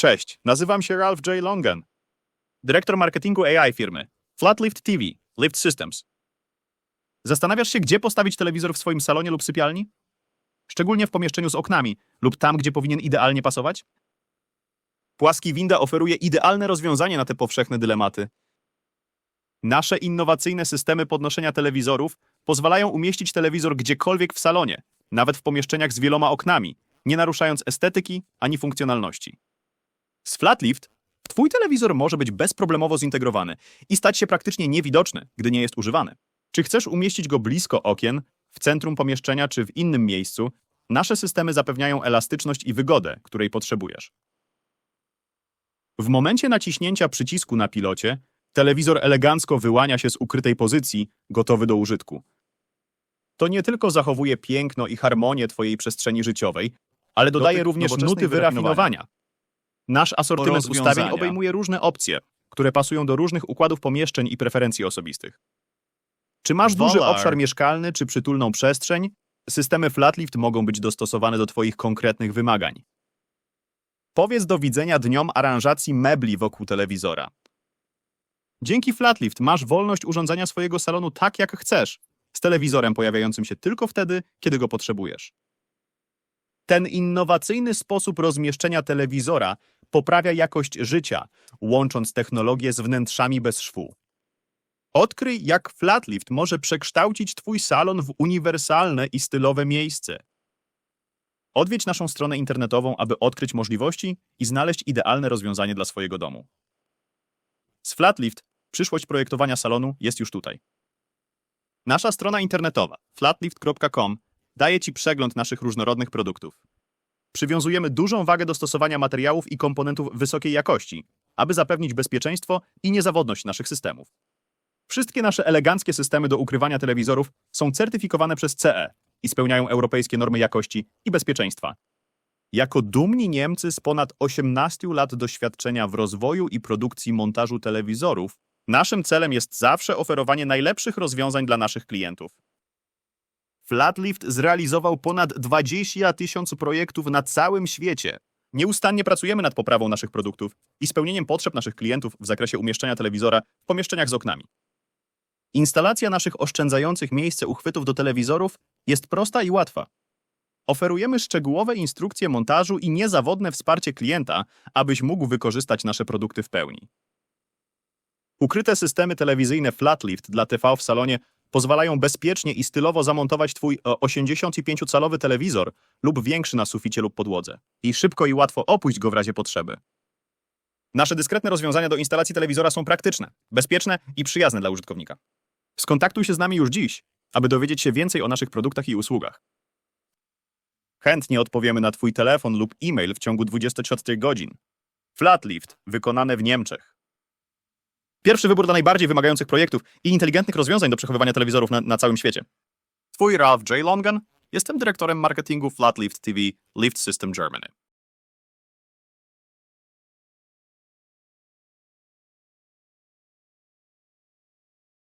Cześć, nazywam się Ralph J. Longan, dyrektor marketingu AI firmy Flatlift TV, Lift Systems. Zastanawiasz się, gdzie postawić telewizor w swoim salonie lub sypialni? Szczególnie w pomieszczeniu z oknami lub tam, gdzie powinien idealnie pasować? Płaski Winda oferuje idealne rozwiązanie na te powszechne dylematy. Nasze innowacyjne systemy podnoszenia telewizorów pozwalają umieścić telewizor gdziekolwiek w salonie, nawet w pomieszczeniach z wieloma oknami, nie naruszając estetyki ani funkcjonalności. Z Flatlift twój telewizor może być bezproblemowo zintegrowany i stać się praktycznie niewidoczny, gdy nie jest używany. Czy chcesz umieścić go blisko okien, w centrum pomieszczenia czy w innym miejscu, nasze systemy zapewniają elastyczność i wygodę, której potrzebujesz. W momencie naciśnięcia przycisku na pilocie, telewizor elegancko wyłania się z ukrytej pozycji, gotowy do użytku. To nie tylko zachowuje piękno i harmonię twojej przestrzeni życiowej, ale dodaje Dotyk również nuty wyrafinowania. Nasz asortyment ustawień obejmuje różne opcje, które pasują do różnych układów pomieszczeń i preferencji osobistych. Czy masz duży Volar. obszar mieszkalny czy przytulną przestrzeń? Systemy Flatlift mogą być dostosowane do Twoich konkretnych wymagań. Powiedz do widzenia dniom aranżacji mebli wokół telewizora. Dzięki Flatlift masz wolność urządzania swojego salonu tak, jak chcesz, z telewizorem pojawiającym się tylko wtedy, kiedy go potrzebujesz. Ten innowacyjny sposób rozmieszczenia telewizora poprawia jakość życia, łącząc technologię z wnętrzami bez szwu. Odkryj, jak Flatlift może przekształcić Twój salon w uniwersalne i stylowe miejsce. Odwiedź naszą stronę internetową, aby odkryć możliwości i znaleźć idealne rozwiązanie dla swojego domu. Z Flatlift przyszłość projektowania salonu jest już tutaj. Nasza strona internetowa flatlift.com daje Ci przegląd naszych różnorodnych produktów. Przywiązujemy dużą wagę do stosowania materiałów i komponentów wysokiej jakości, aby zapewnić bezpieczeństwo i niezawodność naszych systemów. Wszystkie nasze eleganckie systemy do ukrywania telewizorów są certyfikowane przez CE i spełniają europejskie normy jakości i bezpieczeństwa. Jako dumni Niemcy z ponad 18 lat doświadczenia w rozwoju i produkcji montażu telewizorów, naszym celem jest zawsze oferowanie najlepszych rozwiązań dla naszych klientów. Flatlift zrealizował ponad 20 tysięcy projektów na całym świecie. Nieustannie pracujemy nad poprawą naszych produktów i spełnieniem potrzeb naszych klientów w zakresie umieszczenia telewizora w pomieszczeniach z oknami. Instalacja naszych oszczędzających miejsce uchwytów do telewizorów jest prosta i łatwa. Oferujemy szczegółowe instrukcje montażu i niezawodne wsparcie klienta, abyś mógł wykorzystać nasze produkty w pełni. Ukryte systemy telewizyjne Flatlift dla TV w salonie pozwalają bezpiecznie i stylowo zamontować Twój e, 85-calowy telewizor lub większy na suficie lub podłodze i szybko i łatwo opuść go w razie potrzeby. Nasze dyskretne rozwiązania do instalacji telewizora są praktyczne, bezpieczne i przyjazne dla użytkownika. Skontaktuj się z nami już dziś, aby dowiedzieć się więcej o naszych produktach i usługach. Chętnie odpowiemy na Twój telefon lub e-mail w ciągu 24 godzin. Flatlift, wykonane w Niemczech. Pierwszy wybór dla najbardziej wymagających projektów i inteligentnych rozwiązań do przechowywania telewizorów na, na całym świecie. Twój Ralph J. Longan, jestem dyrektorem marketingu Flatlift TV Lift System Germany.